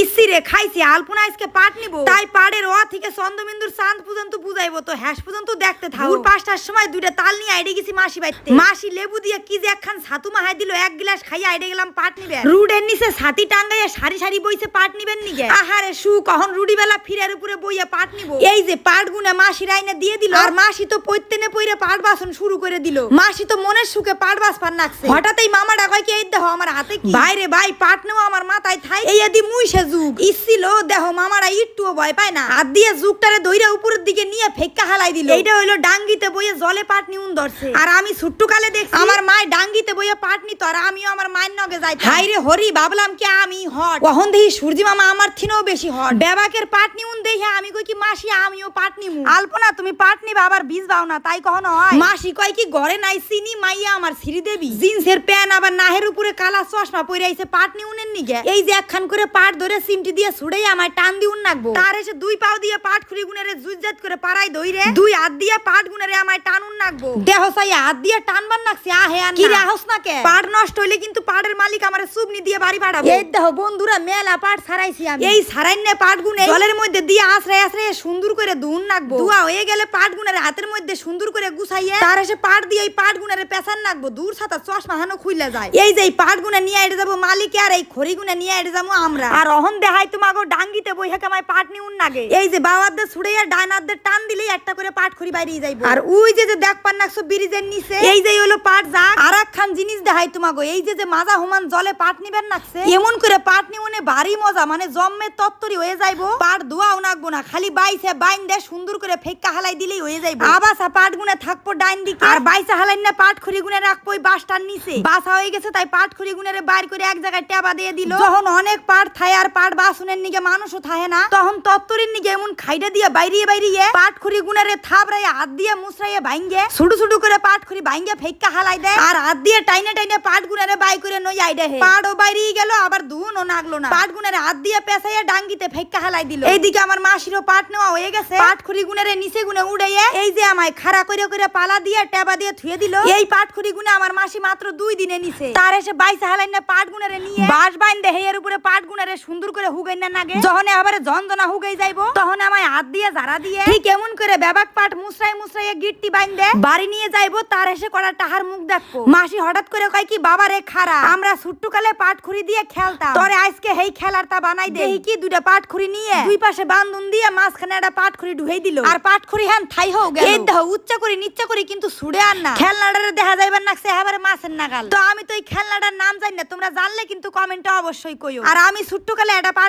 EC রে খাইছি আলপনা আজকে পাট নিব। তাই পাড়ের ওয়া থেকে চন্দ্রবিন্দুর চাঁদ পর্যন্ত বুঝাইবো তো হ্যাস পর্যন্ত দেখতে থাকো ভোর পাঁচটার সময় দুইটা তাল নিয়ে আইডে গেছি মাসি বাইতে। মাসি লেবু দিয়ে কি যে একখান ছাতু মাহাই দিল এক গ্লাস খাইয়া আইডে গেলাম পাট নিবে। রুডের নিচে ছাতি টাঙ্গাইয়া সারি সারি বইছে পাট নিবেন নিগে। আহারে সু কখন রুডি বেলা ফিরের উপরে বইয়া পাট নিব। এই যে পাট গুনে মাসি রাইনে দিয়ে দিল। আর মাসি তো পৈতেনে পইরে পাট বাসন শুরু করে দিল। মাসি তো মনের সুখে পাট বাস পান নাকছে হঠাৎই মামাটা কয় কি এই দেখো আমার হাতে কি? বাইরে ভাই পাট নেওয়া আমার মাথায় থাই। এই আদি মুই সে যুগ। দেহ মামারা একটুও ভয় পায় না। হাত দিয়ে যুগটারে দইরা উপরের দিকে নিয়ে ফেক্কা হালাই দিল। এইটা হইল ডাঙ্গিতে বইয়ে জলে পাট নিউন ধরছে। আর আমি ছুট্টু কালে দেখছি আমার মায় ডাঙ্গিতে বইয়ে পাট নিত আর আমিও আমার মায়ের নগে যাই হাই রে হরি ভাবলাম কি আমি হট। কখন দেখি সূর্যি মামা আমার থিনেও বেশি হট। বেবাকের পাট নিউন দেখে আমি কই কি মাসি আমিও পাট নিমু আলপনা তুমি পাট নিবা আবার বীজ বাও না তাই কখনো হয়? মাসি কয় কি ঘরে নাই চিনি মাইয়া আমার শ্রীদেবী জিন্সের প্যান আবার নাহের উপরে কালা চশমা পরে আইছে পাট নিউনের নিগে। এই যে একখান করে পাট ধরে সিমটি দিয়ে ছুড়েই আমায় টান দিউন নাকবো। তার এসে দুই পাও দিয়ে পাট খুরি গুনারে জুজজাত করে পাড়াই দইরে দুই হাত দিয়ে পাট গুনারে আমায় টানুন নাকবো। দেহ সাই হাত দিয়ে টানবার নাকছে আহে আন কি রাহস না কে পাট নষ্ট হইলে কিন্তু পাটের মালিক আমারে সুবনি দিয়ে বাড়ি পাঠাবো। এই দেহ বন্ধুরা মেলা পাট ছাড়াইছি আমি। এই ছাড়াইনে পাট গুনে জলের মধ্যে দিয়ে আশ্রয় আশ্রয় সুন্দর করে দুন নাকবো। দুয়া হয়ে গেলে পাট গুনারে হাতের মধ্যে সুন্দর করে গুছাইয়ে তার এসে পাট দিয়ে এই পাট গুনারে পেছান নাকবো। দূর সাথে চশমা হানো খুইলে যায়। এই যে এই পাট গুনে নিয়ে এড়ে যাব মালিক আর এই খড়ি গুনে নিয়ে এড়ে যাব আমরা। আর অহন দেখাই তোমাকে ডাঙ্গিতে বইহা কামাই পাট নিউন নাগে। এই যে বাবাদের ছুড়াইয়া ডাইনারদের টান দিলেই একটা করে পাট খড়ি বাইরে যাইবো। আর ওই যে যে দেখ পান নাকছো ব্রিজের নিচে। এই যে হলো পাট যা। আর একখান জিনিস দেখাই তোমাকে এই যে যে মাজা হুমান জলে পাট নিবেন নাকছে এমন করে পাট নিউনে ভারী মজা মানে জম্মে তত্তরি হয়ে যাইবো। পাট ধোয়াও নাকবো না খালি বাইসে বাইন দে সুন্দর করে ফেক্কা হালাই দিলেই হয়ে যাইবো। আবাসা পাট গুনে থাকব ডাইন দিকে। আর বাইসা হালাই না পাট খড়ি গুনে রাখব ওই বাসটার নিচে। বাসা হয়ে গেছে তাই পাট খড়ি গুনে বাইর করে এক জায়গায় টেবা দিয়ে দিল। যখন অনেক পাট থায় আর পাট বাসনের নিগে মানুষও থাহে না। তখন তত্তরির নিগে এমন খাইডা দিয়ে বাইরিয়ে বাইরিয়ে পাট খড়ি গুনারে থাবড়াইয়া হাত দিয়ে মুসরাইয়ে ভাঙ্গে ছুটু ছুটু করে পাট খড়ি ভাঙ্গে ফেক্কা হালাই দেয় আর হাত দিয়ে টাইনে টাইনে পাট গুনারে বাই করে নই আইডে হে। পাটও বাইরিয়ে গেল, আবার দুনও নাগলো না। পাট গুনারে হাত দিয়ে পেছাইয়া ডাঙ্গিতে ফেক্কা হালাই দিল। এইদিকে আমার মাসিরও পাট নেওয়া হয়ে গেছে। পাট খড়ি গুনারে নিচে গুনে উড়াইয়ে এই যে আমায় খাড়া করে করে পালা দিয়ে টেবা দিয়ে থুয়ে দিল, এই পাট খড়ি গুনে আমার মাসি মাত্র দুই দিনে নিছে। তার এসে বাইসে হালাই না পাট গুনারে নিয়ে বাস বাইন দেহে এর উপরে পাট গুনারে সুন্দর করে হুগাই না নাগে যখন আবার ঝনঝনা হুগাই যাইবো তখন আমায় হাত দিয়ে ঝাড়া দিয়ে। ঠিক এমন করে ব্যাবাক পাট মুসরাই মুসরাইয়ে গিট্টি বাইন দে বাড়ি নিয়ে যাইবো তার এসে করা টাহার মুখ দেখব। মাসি হঠাৎ করে কয় কি বাবা রে খারা আমরা ছুট্টু কালে পাট খুরি দিয়ে খেলতাম। তোরে আজকে হেই খেলার তা বানাই দে। কি দুইটা পাট খুরি নিয়ে। দুই পাশে বান্ধন দিয়ে মাঝখানে একটা পাট খুরি ঢুকাই দিল। আর পাট খুরি হ্যান থাই হোক এই দেহ উচ্চা করি নিচ্চা করি কিন্তু ছুড়ে আর না। খেলনাটারে দেখা যাইবার নাকছে এবারে মাছের নাগাল। তো আমি তো এই খেলনাটার নাম জানি না তোমরা জানলে কিন্তু কমেন্টে অবশ্যই কইও। আর আমি ছুট্টু কালে একটা পাট